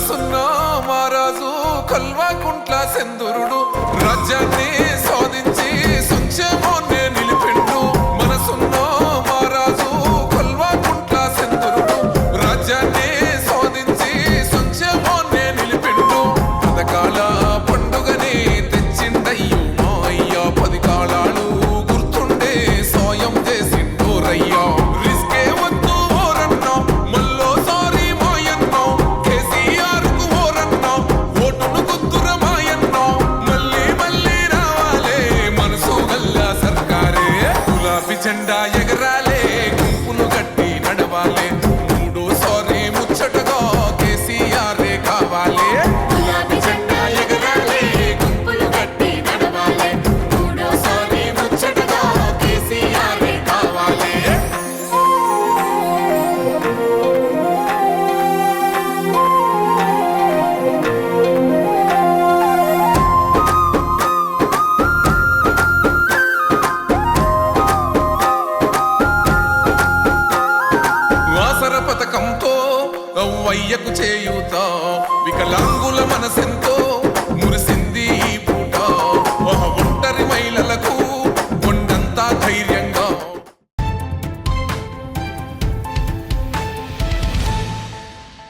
కలుసున్నా మారాజు కల్వాకుంట్ల సెందురుడు రాజ్యాన్ని గులాబీ జెండా ఎగరాలే గుంపును కట్టి నడవాలే. త్యాగంతో గవ్వయ్యకు చేయుతా. వికలాంగుల మనసెంతో